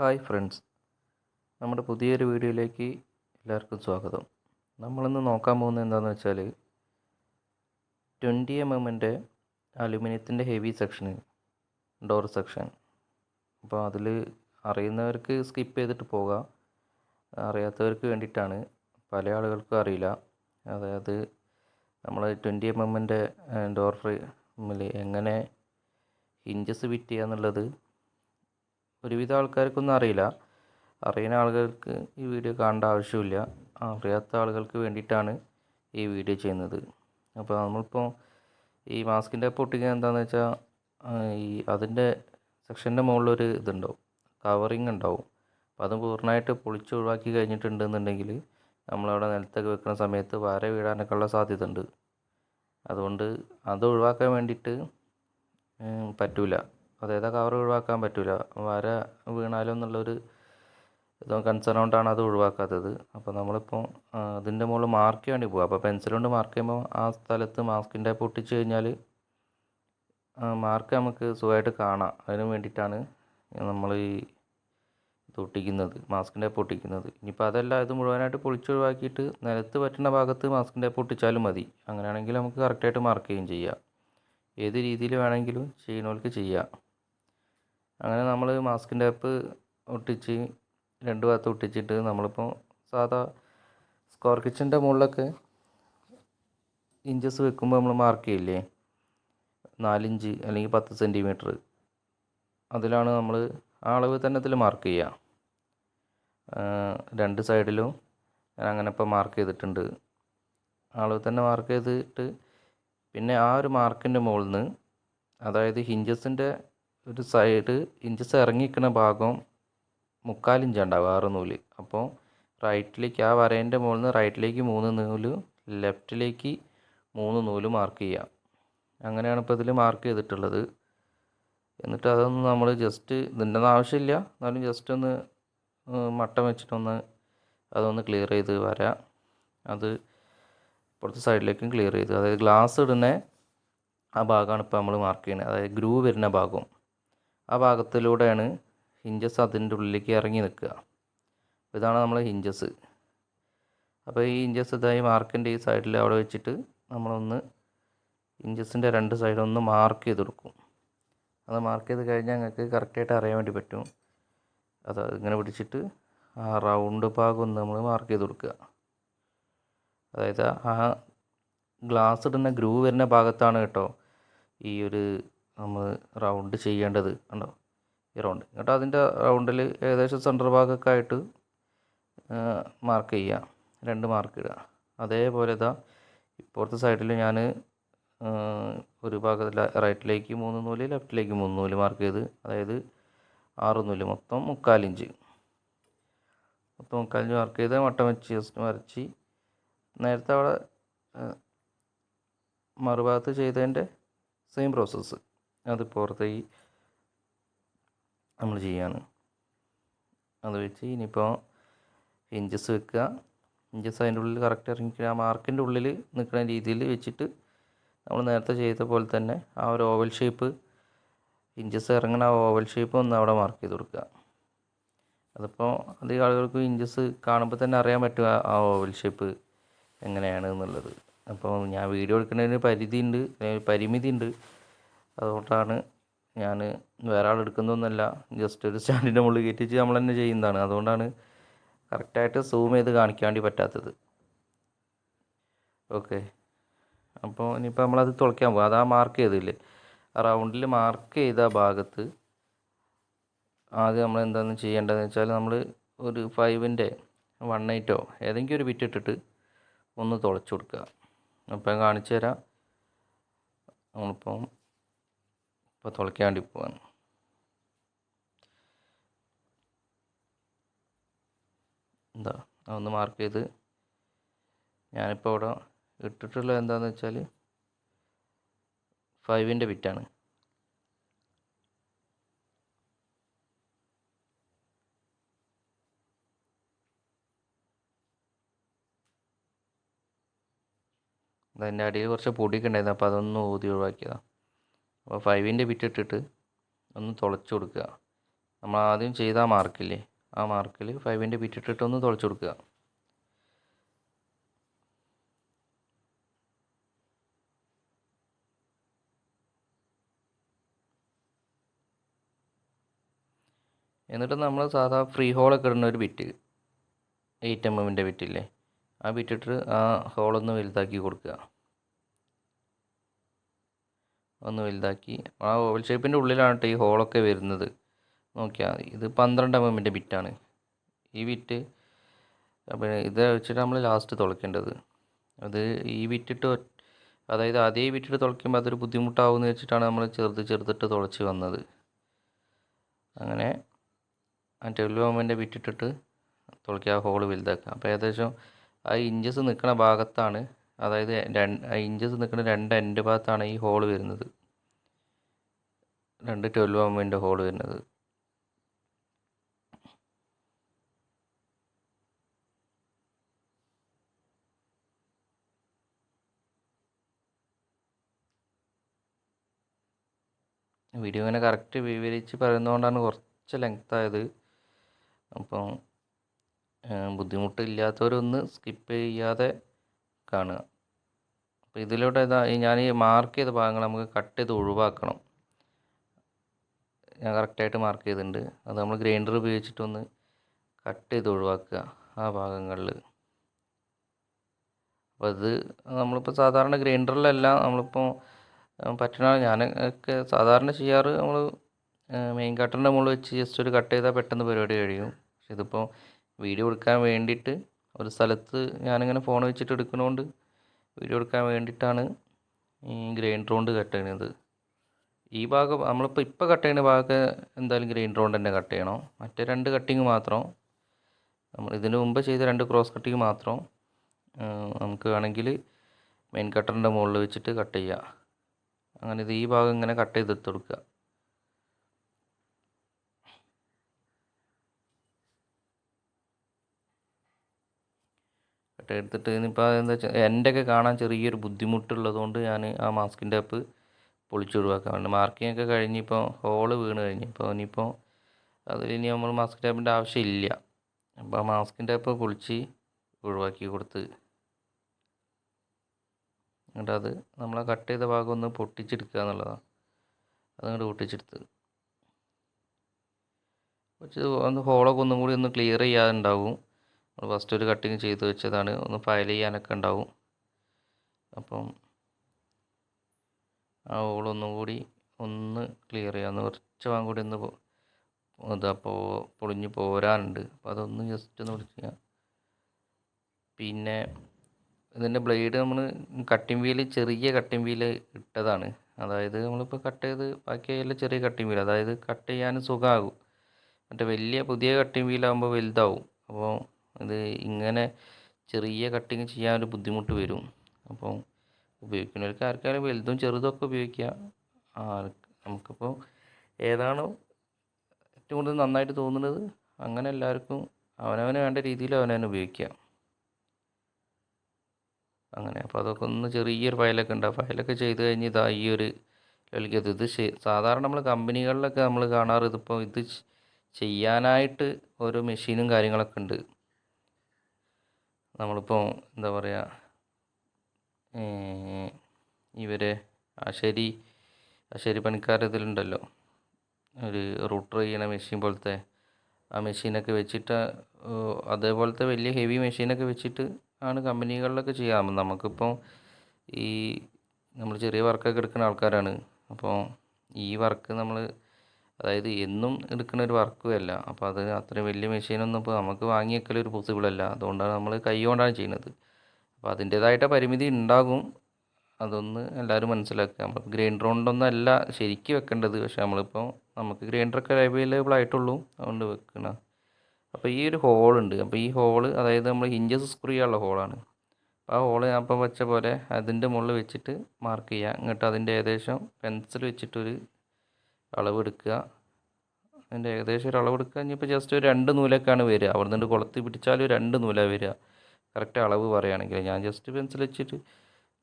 Hi friends. നമ്മുടെ പുതിയൊരു വീഡിയോയിലേക്ക് എല്ലാവർക്കും സ്വാഗതം. നമ്മളിന്ന് നോക്കാൻ പോകുന്നത് എന്താണെന്ന് വെച്ചാൽ ട്വന്റി എം എമ്മിന്റെ അലുമിനിയത്തിന്റെ ഹെവി സെക്ഷന് ഡോർ സെക്ഷൻ അപ്പോൾ അതിൽ അറിയുന്നവർക്ക് സ്കിപ്പ് ചെയ്തിട്ട് പോകാം. അറിയാത്തവർക്ക് വേണ്ടിയിട്ടാണ്. പല ആളുകൾക്കും അറിയില്ല. അതായത് നമ്മൾ ട്വന്റി എം എമ്മിന്റെ ഡോർ ഫ്രെയിമിൽ എങ്ങനെ ഹിഞ്ചസ് ഫിറ്റ് ചെയ്യുക എന്നുള്ളത് ഒരുവിധം ആൾക്കാർക്കൊന്നും അറിയില്ല. അറിയുന്ന ആളുകൾക്ക് ഈ വീഡിയോ കാണേണ്ട ആവശ്യമില്ല. അറിയാത്ത ആളുകൾക്ക് വേണ്ടിയിട്ടാണ് ഈ വീഡിയോ ചെയ്യുന്നത്. അപ്പോൾ നമ്മളിപ്പോൾ ഈ മാസ്കിന്റെ പൊട്ടിക്കുക എന്താണെന്ന് വെച്ചാൽ ഈ അതിന്റെ സെക്ഷന്റെ മുകളിലൊരു ഇതുണ്ടാവും. കവറിങ് ഉണ്ടാവും. അപ്പോൾ അത് പൂർണമായിട്ട് പൊളിച്ച് ഒഴിവാക്കി കഴിഞ്ഞിട്ടുണ്ടെന്നുണ്ടെങ്കിൽ നമ്മളവിടെ നിലത്തൊക്കെ വെക്കുന്ന സമയത്ത് വര വീഴാനൊക്കെ ഉള്ള സാധ്യത ഉണ്ട്. അതുകൊണ്ട് അത് ഒഴിവാക്കാൻ വേണ്ടിയിട്ട് പറ്റില്ല അതായത് ആ കവർ ഒഴിവാക്കാൻ പറ്റില്ല വര വീണാലോ എന്നുള്ളൊരു കൺസേൺ കൊണ്ടാണ് അത് ഒഴിവാക്കാത്തത്. അപ്പോൾ നമ്മളിപ്പോൾ അതിന്റെ മുകളിൽ മാർക്ക് ചെയ്യാൻ വേണ്ടി പോകുക അപ്പോൾ പെൻസിൽ കൊണ്ട് മാർക്ക് ചെയ്യുമ്പോൾ ആ സ്ഥലത്ത് മാസ്കിന്റെ പൊട്ടിച്ച് കഴിഞ്ഞാൽ മാർക്ക് നമുക്ക് സുഖമായിട്ട് കാണാം. അതിന് വേണ്ടിയിട്ടാണ് നമ്മൾ ഈ പൊട്ടിക്കുന്നത് മാസ്കിന്റെ പൊട്ടിക്കുന്നത് ഇനിയിപ്പോൾ അതല്ല ഇത് മുഴുവനായിട്ട് പൊളിച്ചൊഴിവാക്കിയിട്ട് നിലത്ത് പറ്റുന്ന ഭാഗത്ത് മാസ്കിന്റെ പൊട്ടിച്ചാലും മതി. അങ്ങനെയാണെങ്കിൽ നമുക്ക് കറക്റ്റായിട്ട് മാർക്ക് ചെയ്യുകയും ചെയ്യാം. ഏത് രീതിയിൽ വേണമെങ്കിലും ചെയ്യുന്നവർക്ക് ചെയ്യാം. അങ്ങനെ നമ്മൾ മാസ്കിന്റെ ടേപ്പ് ഒട്ടിച്ച് രണ്ട് ഭാഗത്ത് ഒട്ടിച്ചിട്ട് നമ്മളിപ്പോൾ സാധാ സ്ക്വയർ കിച്ചന്റെ മുകളിലൊക്കെ ഇഞ്ചസ് വെക്കുമ്പോൾ നമ്മൾ മാർക്ക് ചെയ്യില്ലേ? നാലിഞ്ച് അല്ലെങ്കിൽ പത്ത് സെന്റിമീറ്റർ അതിലാണ് നമ്മൾ ആ അളവ് തന്നെ ഇതിൽ മാർക്ക് ചെയ്യുക രണ്ട് സൈഡിലും ഞാൻ അങ്ങനെ ഇപ്പോൾ മാർക്ക് ചെയ്തിട്ടുണ്ട്. ആ അളവ് തന്നെ മാർക്ക് ചെയ്തിട്ട് പിന്നെ ആ ഒരു മാർക്കിന്റെ മുകളിൽ നിന്ന് അതായത് ഹിഞ്ചസിന്റെ ഒരു സൈഡ് ഇഞ്ചസ് ഇറങ്ങി നിൽക്കുന്ന ഭാഗം മുക്കാലിഞ്ച് ഉണ്ടാവും ആറ് നൂൽ. അപ്പോൾ റൈറ്റിലേക്ക് ആ വരേന്റെ മുകളിൽ നിന്ന് റൈറ്റിലേക്ക് മൂന്ന് നൂൽ ലെഫ്റ്റിലേക്ക് മൂന്ന് നൂൽ മാർക്ക് ചെയ്യുക അങ്ങനെയാണ് ഇപ്പോൾ ഇതിൽ മാർക്ക് ചെയ്തിട്ടുള്ളത്. എന്നിട്ട് അതൊന്ന് നമ്മൾ ജസ്റ്റ് ഇതിന്റെ ആവശ്യമില്ല. എന്നാലും ജസ്റ്റ് ഒന്ന് മട്ടം വെച്ചിട്ടൊന്ന് അതൊന്ന് ക്ലിയർ ചെയ്ത് വരാം. അത് ഇപ്പുറത്തെ സൈഡിലേക്കും ക്ലിയർ ചെയ്ത്. അതായത് ഗ്ലാസ് ഇടുന്ന ആ ഭാഗമാണ് ഇപ്പോൾ നമ്മൾ മാർക്ക് ചെയ്യുന്നത്. അതായത് ഗ്രൂ വരുന്ന ഭാഗം. ആ ഭാഗത്തിലൂടെയാണ് ഹിഞ്ചസ് അതിന്റെ ഉള്ളിലേക്ക് ഇറങ്ങി നിൽക്കുക. ഇതാണ് നമ്മൾ ഹിഞ്ചസ് അപ്പോൾ ഈ ഇഞ്ചസ് ഇതായി മാർക്കിന്റെ ഈ സൈഡിൽ അവിടെ വെച്ചിട്ട് നമ്മളൊന്ന് ഇഞ്ചസിന്റെ രണ്ട് സൈഡും ഒന്ന് മാർക്ക് ചെയ്ത് കൊടുക്കും. അത് മാർക്ക് ചെയ്ത് കഴിഞ്ഞാൽ ഞങ്ങൾക്ക് കറക്റ്റായിട്ട് അറിയാൻ വേണ്ടി പറ്റും. അത് ഇങ്ങനെ പിടിച്ചിട്ട് ആ റൗണ്ട് ഭാഗം ഒന്ന് നമ്മൾ മാർക്ക് ചെയ്ത് കൊടുക്കുക. അതായത് ആ ഗ്ലാസ് ഇടുന്ന ഗ്രൂ വരുന്ന ഭാഗത്താണ് കേട്ടോ ഈ ഒരു നമ്മൾ റൗണ്ട് ചെയ്യേണ്ടത് കണ്ടോ? ഈ റൗണ്ട് എന്നിട്ട് അതിന്റെ റൗണ്ടിൽ ഏകദേശം സെന്റർ ഭാഗമൊക്കെ ആയിട്ട് മാർക്ക് ചെയ്യുക രണ്ട് മാർക്ക് ഇടുക അതേപോലെ ഇതാ ഇപ്പുറത്തെ സൈഡിൽ ഞാൻ ഒരു ഭാഗത്തിൽ റൈറ്റിലേക്ക് മൂന്ന് നൂൽ ലെഫ്റ്റിലേക്ക് മൂന്ന് നൂൽ മാർക്ക് ചെയ്ത് അതായത് ആറ് നൂൽ. മൊത്തം മുക്കാലിഞ്ച് മൊത്തം മുക്കാലിഞ്ച് മാർക്ക് ചെയ്ത് വട്ടം വെച്ച് ജസ്റ്റ് വരച്ച് നേരത്തെ അവിടെ മറുഭാഗത്ത് ചെയ്തതിന്റെ സെയിം പ്രോസസ്സ് അത് പുറത്തേക്ക് നമ്മൾ ചെയ്യാണ്. അത് വെച്ച് ഇനിയിപ്പോൾ ഇഞ്ചസ് വെക്കുക. ഇഞ്ചസ് അതിന്റെ ഉള്ളിൽ കറക്റ്റ് ഇറങ്ങി ആ മാർക്കിന്റെ ഉള്ളിൽ നിൽക്കുന്ന രീതിയിൽ വെച്ചിട്ട് നമ്മൾ നേരത്തെ ചെയ്ത പോലെ തന്നെ ആ ഒരു ഓവൽ ഷേപ്പ് ഇഞ്ചസ് ഇറങ്ങുന്ന ആ ഓവൽ ഷേപ്പ് ഒന്ന് അവിടെ മാർക്ക് ചെയ്ത് കൊടുക്കുക. അതിപ്പോൾ അധികം ആളുകൾക്ക് ഇഞ്ചസ് കാണുമ്പോൾ തന്നെ അറിയാൻ പറ്റും ആ ഓവൽ ഷേപ്പ് എങ്ങനെയാണ് എന്നുള്ളത്. അപ്പോൾ ഞാൻ വീഡിയോ എടുക്കുന്നതിന് പരിധി ഉണ്ട് പരിമിതി ഉണ്ട് അതുകൊണ്ടാണ് ഞാൻ വേറെ ആൾ എടുക്കുന്നതൊന്നുമല്ല ജസ്റ്റ് ഒരു സ്റ്റാൻഡിന്റെ മുകളിൽ കയറ്റിച്ച് നമ്മൾ തന്നെ ചെയ്യുന്നതാണ്. അതുകൊണ്ടാണ് കറക്റ്റായിട്ട് സൂം ചെയ്ത് കാണിക്കാൻ വേണ്ടി പറ്റാത്തത്. ഓക്കെ. അപ്പോൾ ഇനിയിപ്പോൾ നമ്മളത് തുളയ്ക്കാൻ പോകും അതാ മാർക്ക് ചെയ്തില്ലേ റൗണ്ടിൽ മാർക്ക് ചെയ്ത ഭാഗത്ത് ആദ്യം നമ്മൾ എന്താണെന്ന് ചെയ്യേണ്ടതെന്ന് വെച്ചാൽ നമ്മൾ ഒരു ഫൈവിന്റെ വൺ എയ്റ്റോ ഏതെങ്കിലും ഒരു ബിറ്റ് ഇട്ടിട്ട് ഒന്ന് തുളച്ചു കൊടുക്കുക. അപ്പം കാണിച്ചു തരാം. നമ്മളിപ്പം ഇപ്പോൾ തുളയ്ക്കാൻ വേണ്ടി പോവാണ്. എന്താ ഒന്ന് മാർക്ക് ചെയ്ത് ഞാനിപ്പോൾ ഇവിടെ ഇട്ടിട്ടുള്ള എന്താണെന്ന് വെച്ചാൽ ഫൈവിന്റെ ബിറ്റാണ് അതിന്റെ അടിയിൽ കുറച്ച് പൊടിയൊക്കെ ഉണ്ടായിരുന്നു അപ്പോൾ അതൊന്ന് ഊതി ഒഴിവാക്കിയതാണ് അപ്പോൾ ഫൈവിന്റെ ബിറ്റ് ഇട്ടിട്ട് ഒന്ന് തുളച്ച് കൊടുക്കുക. നമ്മൾ ആദ്യം ചെയ്ത ആ മാർക്കില്ലേ ആ മാർക്കിൽ ഫൈവിന്റെ ബിറ്റ് ഇട്ടിട്ട് ഒന്ന് തുളച്ച് കൊടുക്കുക. എന്നിട്ട് നമ്മൾ സാധാ ഫ്രീ ഹോളൊക്കെ ഇടുന്ന ഒരു ബിറ്റ് എയ്റ്റ് എം എമ്മിന്റെ ബിറ്റില്ലേ ആ ബിറ്റിട്ട് ആ ഹോളൊന്ന് വലുതാക്കി കൊടുക്കുക. ഒന്ന് വലുതാക്കി. ആ ഓവൽ ഷേപ്പിന്റെ ഉള്ളിലാണ് ഈ ഹോളൊക്കെ വരുന്നത്. നോക്കിയാൽ മതി. ഇത് പന്ത്രണ്ട് എം എമ്മിന്റെ ബിറ്റാണ് ഈ ബിറ്റ് പിന്നെ ഇത് വെച്ചിട്ട് നമ്മൾ ലാസ്റ്റ് തുളയ്ക്കേണ്ടത് അത് ഈ ബിറ്റിട്ട് അതായത് അതേ ബിറ്റിട്ട് തുളയ്ക്കുമ്പോൾ അതൊരു ബുദ്ധിമുട്ടാവുമെന്ന് വെച്ചിട്ടാണ് നമ്മൾ ചെറുത് ചെറുതിട്ട് തുളച്ച് വന്നത്. അങ്ങനെ ട്വൽവ് എമ്മിന്റെ ബിറ്റിട്ടിട്ട് തുളയ്ക്കുക ആ ഹോൾ വലുതാക്കുക അപ്പോൾ ഏകദേശം ആ ഇഞ്ചസ് നിൽക്കുന്ന ഭാഗത്താണ് അതായത് രണ്ട് ഇഞ്ചസ് നിൽക്കുന്ന രണ്ട് എൻഡ് ഭാഗത്താണ് ഈ ഹോൾ വരുന്നത്. രണ്ട് ട്വൽവ് എമ്മിന്റെ ഹോൾ വരുന്നത്. വീഡിയോ ഇങ്ങനെ കറക്റ്റ് വിവരിച്ച് പറയുന്നതുകൊണ്ടാണ് കുറച്ച് ലെങ്ത് ആയത്. അപ്പം ബുദ്ധിമുട്ടില്ലാത്തവരൊന്ന് സ്കിപ്പ് ചെയ്യാതെ കാണുക. അപ്പോൾ ഇതിലൂടെ ഇതാ ഞാൻ ഈ മാർക്ക് ചെയ്ത ഭാഗങ്ങൾ നമുക്ക് കട്ട് ചെയ്ത് ഒഴിവാക്കണം. ഞാൻ കറക്റ്റായിട്ട് മാർക്ക് ചെയ്തിട്ടുണ്ട്. അത് നമ്മൾ ഗ്രൈൻഡർ ഉപയോഗിച്ചിട്ടൊന്ന് കട്ട് ചെയ്ത് ഒഴിവാക്കുക ആ ഭാഗങ്ങളിൽ. അപ്പോൾ അത് നമ്മളിപ്പോൾ സാധാരണ ഗ്രൈൻഡറിലല്ല നമ്മളിപ്പോൾ പറ്റണ ഞാൻ ഒക്കെ സാധാരണ ചെയ്യാറ് നമ്മൾ മെയിൻ കട്ടറിന്റെ മുകളിൽ വെച്ച് ജസ്റ്റ് ഒരു കട്ട് ചെയ്താൽ പെട്ടെന്ന് പരിപാടി കഴിയും. പക്ഷെ ഇതിപ്പോൾ വീഡിയോ എടുക്കാൻ വേണ്ടിയിട്ട് ഒരു സ്ഥലത്ത് ഞാനിങ്ങനെ ഫോൺ വെച്ചിട്ട് എടുക്കുന്നതുകൊണ്ട് വീഡിയോ എടുക്കാൻ വേണ്ടിയിട്ടാണ് ഈ ഗ്രൈൻഡർ കൊണ്ട് കട്ട് ചെയ്യണത്. ഈ ഭാഗം നമ്മളിപ്പോൾ ഇപ്പോൾ കട്ട് ചെയ്യുന്ന ഭാഗമൊക്കെ എന്തായാലും ഗ്രൈൻഡർ കൊണ്ട് തന്നെ കട്ട് ചെയ്യണം. മറ്റേ രണ്ട് കട്ടിങ് മാത്രം. നമ്മൾ ഇതിന് മുമ്പ് ചെയ്ത രണ്ട് ക്രോസ് കട്ടിങ് മാത്രം നമുക്ക് വേണമെങ്കിൽ മെയിൻ കട്ടറിന്റെ മുകളിൽ വെച്ചിട്ട് കട്ട് ചെയ്യുക അങ്ങനെ ഇത് ഈ ഭാഗം ഇങ്ങനെ കട്ട് ചെയ്തെടുത്ത് കൊടുക്കുക. കട്ട് എടുത്തിട്ട് ഇനിയിപ്പോൾ എന്താ വെച്ചാൽ എന്റെയൊക്കെ കാണാൻ ചെറിയൊരു ബുദ്ധിമുട്ടുള്ളതുകൊണ്ട് ഞാൻ ആ മാസ്കിന്റെ അപ്പ് പൊളിച്ചൊഴിവാക്കാൻ വേണ്ടി മാർക്കിംഗ് ഒക്കെ കഴിഞ്ഞിപ്പോൾ ഹോൾ വീണ് കഴിഞ്ഞു. ഇപ്പോൾ ഇനിയിപ്പോൾ അതിൽ ഇനി നമ്മൾ മാസ്ക് ടാപ്പിന്റെ ആവശ്യമില്ല അപ്പോൾ ആ മാസ്കിന്റെ അപ്പ് പൊളിച്ച് ഒഴിവാക്കി കൊടുത്ത്. എന്നിട്ട് അത് നമ്മൾ കട്ട് ചെയ്ത ഭാഗം ഒന്ന് പൊട്ടിച്ചെടുക്കുക എന്നുള്ളതാണ് അതങ്ങോട്ട് പൊട്ടിച്ചെടുത്ത്. കുറച്ച് ഒന്ന് ഹോളൊക്കെ ഒന്നും കൂടി ഒന്ന് ക്ലിയർ ചെയ്യാനുണ്ടാവും ഫസ്റ്റ് ഒരു കട്ടിങ് ചെയ്ത് വെച്ചതാണ്. ഒന്ന് ഫയൽ ചെയ്യാനൊക്കെ ഉണ്ടാവും. അപ്പം ആ ഓളൊന്നും കൂടി ഒന്ന് ക്ലിയർ ചെയ്യാം. ഒന്ന് കുറച്ച് വാങ്ങും കൂടി ഒന്ന് ഇതപ്പോൾ പൊളിഞ്ഞ് പോരാനുണ്ട്. അപ്പോൾ അതൊന്ന് ജസ്റ്റ് ഒന്ന് പിടിച്ച് പിന്നെ ഇതിന്റെ ബ്ലേഡ് നമ്മൾ കട്ടിംഗ് വീൽ ചെറിയ കട്ടിംഗ് വീൽ ഇട്ടതാണ്. അതായത് നമ്മളിപ്പോൾ കട്ട് ചെയ്ത് ബാക്കിയെല്ലാം ചെറിയ കട്ടിംഗ് വീൽ അതായത് കട്ട് ചെയ്യാൻ സുഖമാകും. മറ്റേ വലിയ പുതിയ കട്ടിംഗ് വീലാകുമ്പോൾ വലുതാവും. അപ്പോൾ ഇത് ഇങ്ങനെ ചെറിയ കട്ടിങ് ചെയ്യാൻ ഒരു ബുദ്ധിമുട്ട് വരും. അപ്പോൾ ഉപയോഗിക്കുന്നവർക്ക് ആർക്കായാലും വലുതും ചെറുതൊക്കെ ഉപയോഗിക്കാം ആ നമുക്കിപ്പോൾ ഏതാണോ ഏറ്റവും കൂടുതൽ നന്നായിട്ട് തോന്നുന്നത്? അങ്ങനെ എല്ലാവർക്കും അവനവന് വേണ്ട രീതിയിൽ അവനവന് ഉപയോഗിക്കാം അങ്ങനെ. അപ്പോൾ അതൊക്കെ ഒന്ന് ചെറിയൊരു ഫയലൊക്കെ ഉണ്ട്. ആ ഫയലൊക്കെ ചെയ്ത് കഴിഞ്ഞ് ഇതാ ഈ ഒരു ലെവലിലേക്ക് എത്തും. ഇത് സാധാരണ നമ്മൾ കമ്പനികളിലൊക്കെ നമ്മൾ കാണാറ് ഇതിപ്പോൾ ഇത് ചെയ്യാനായിട്ട് ഓരോ മെഷീനും കാര്യങ്ങളൊക്കെ ഉണ്ട്. നമ്മളിപ്പോൾ എന്താ പറയുക ഇവരെ അശരി അശരി പണിക്കാർ ഇതിലുണ്ടല്ലോ. ഒരു റൂട്ടർ ചെയ്യണ മെഷീൻ പോലത്തെ ആ മെഷീനൊക്കെ വെച്ചിട്ട് അതേപോലത്തെ വലിയ ഹെവി മെഷീനൊക്കെ വെച്ചിട്ട് ആണ് കമ്പനികളിലൊക്കെ ചെയ്യാം. നമുക്കിപ്പോൾ ഈ നമ്മൾ ചെറിയ വർക്കൊക്കെ എടുക്കുന്ന ആൾക്കാരാണ്. അപ്പോൾ ഈ വർക്ക് നമ്മൾ അതായത് എന്നും എടുക്കുന്ന ഒരു വർക്കും അല്ല. അപ്പോൾ അത് അത്രയും വലിയ മെഷീനൊന്നും ഇപ്പോൾ നമുക്ക് വാങ്ങി വെക്കലൊരു പോസിബിൾ അല്ല. അതുകൊണ്ടാണ് നമ്മൾ കൈ കൊണ്ടാണ് ചെയ്യുന്നത്. അപ്പോൾ അതിന്റേതായിട്ട് പരിമിതി ഉണ്ടാകും അതൊന്ന് എല്ലാവരും മനസ്സിലാക്കുക. നമ്മൾ ഗ്രൈൻഡർ കൊണ്ടൊന്നും അല്ല ശരിക്ക് വെക്കേണ്ടത്. പക്ഷേ നമ്മളിപ്പോൾ നമുക്ക് ഗ്രൈൻഡറൊക്കെ അവൈലബിൾ ആയിട്ടുള്ളൂ. അതുകൊണ്ട് വെക്കണം. അപ്പോൾ ഈ ഒരു ഹോളുണ്ട് അപ്പോൾ ഈ ഹോൾ അതായത് നമ്മൾ ഹിഞ്ചസ് സ്ക്രൂ ചെയ്യാനുള്ള ഹോളാണ് അപ്പോൾ ആ ഹോൾ ഞാൻ ഇപ്പോൾ വെച്ച പോലെ അതിന്റെ മുകളിൽ വെച്ചിട്ട് മാർക്ക് ചെയ്യുക എന്നിട്ട് അതിന്റെ ഏകദേശം പെൻസിൽ വെച്ചിട്ടൊരു അളവെടുക്കുക. അതിന്റെ ഏകദേശം ഒരു അളവെടുക്കുക കഴിഞ്ഞപ്പോൾ ജസ്റ്റ് ഒരു രണ്ട് നൂലൊക്കെയാണ് വരിക. അവിടെ നിന്ന് കുളത്തി പിടിച്ചാൽ ഒരു രണ്ട് നൂല വരിക. കറക്റ്റ് അളവ് പറയുകയാണെങ്കിൽ. ഞാൻ ജസ്റ്റ് പെൻസിൽ വെച്ചിട്ട്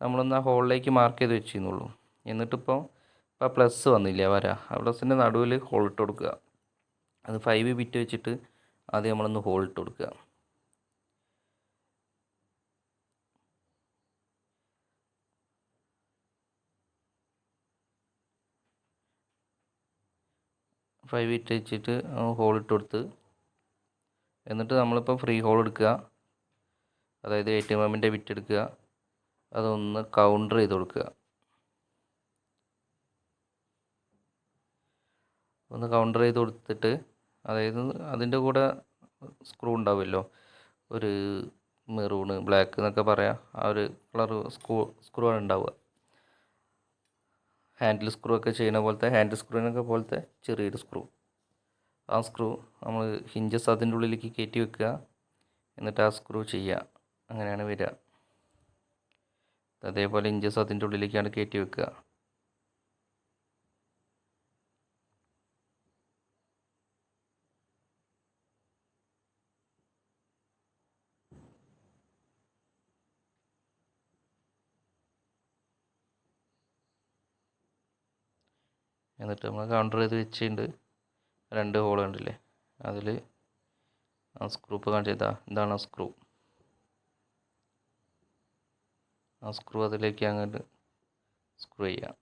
നമ്മളൊന്ന് ആ ഹോളിലേക്ക് മാർക്ക് ചെയ്ത് വെച്ചിരുന്നുള്ളൂ. എന്നിട്ടിപ്പോൾ ഇപ്പോൾ പ്ലസ് വന്നില്ല വര. ആ പ്ലസിന്റെ നടുവിൽ ഹോൾ ഇട്ട് കൊടുക്കുക. അത് ഫൈവ് ബിറ്റ് വെച്ചിട്ട് ആദ്യം നമ്മളൊന്ന് ഹോൾ ഇട്ട് കൊടുക്കുക. ഫൈവ് ഇറ്റ് വെച്ചിട്ട് ഇട്ട് കൊടുത്ത്. എന്നിട്ട് നമ്മളിപ്പോൾ ഫ്രീ ഹോൾ എടുക്കുക. അതായത് എ ടി എം എമ്മിന്റെ വിറ്റ് എടുക്കുക. അതൊന്ന് കൗണ്ടർ ചെയ്ത് കൊടുക്കുക. ഒന്ന് കൗണ്ടർ ചെയ്ത് കൊടുത്തിട്ട് അതായത് അതിന്റെ കൂടെ സ്ക്രൂ ഉണ്ടാവുമല്ലോ. ഒരു മെറൂണ് ബ്ലാക്ക് എന്നൊക്കെ പറയാം. ആ ഒരു കളർ സ്ക്രൂ സ്ക്രൂ ആണ് ഉണ്ടാവുക. ഹാൻഡിൽ സ്ക്രൂ ഒക്കെ ചെയ്യുന്ന പോലത്തെ ഹാൻഡിൽ സ്ക്രൂവിനൊക്കെ പോലത്തെ ചെറിയൊരു സ്ക്രൂ ആ സ്ക്രൂ നമ്മൾ ഹിഞ്ചസ് അതിന്റെ ഉള്ളിലേക്ക് കയറ്റി വെക്കുക. എന്നിട്ട് ആ സ്ക്രൂ ചെയ്യുക. അങ്ങനെയാണ് വരിക. അതേപോലെ ഇഞ്ചസ് അതിന്റെ ഉള്ളിലേക്കാണ് കയറ്റി വെക്കുക. എന്നിട്ട് നമ്മൾ കൗണ്ടർ ചെയ്ത് വെച്ചിട്ടുണ്ട്. രണ്ട് ഹോൾ കണ്ടില്ലേ? അതിൽ ആ സ്ക്രൂ ഇപ്പോൾ കാണിച്ചു ഇതാ ഇതാണ് ആ സ്ക്രൂ ആ സ്ക്രൂ അതിലേക്ക് അങ്ങോട്ട് സ്ക്രൂ ചെയ്യാം.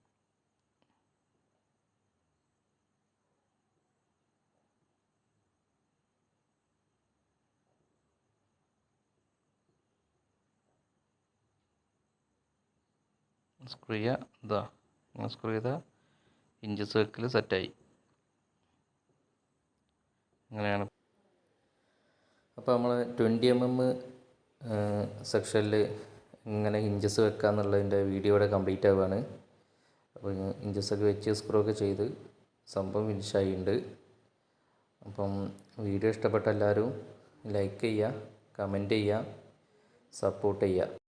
സ്ക്രൂ ചെയ്യുക ഇതാ സ്ക്രൂ ചെയ്താൽ ഇഞ്ചസ് സർക്കിൾ സെറ്റായി അങ്ങനെയാണ് അപ്പോൾ നമ്മൾ ട്വന്റി എം എം സെക്ഷനിൽ ഇങ്ങനെ ഇഞ്ചസ് വെക്കുക എന്നുള്ളതിന്റെ വീഡിയോ ഇവിടെ കംപ്ലീറ്റ് ആവുകയാണ് അപ്പോൾ ഇഞ്ചസൊക്കെ വെച്ച് സ്ക്രൂ ഒക്കെ ചെയ്ത് സംഭവം ഫിനിഷായിട്ടുണ്ട് അപ്പം വീഡിയോ ഇഷ്ടപ്പെട്ട എല്ലാവരും ലൈക്ക് ചെയ്യുക കമന്റ് ചെയ്യുക സപ്പോർട്ട് ചെയ്യുക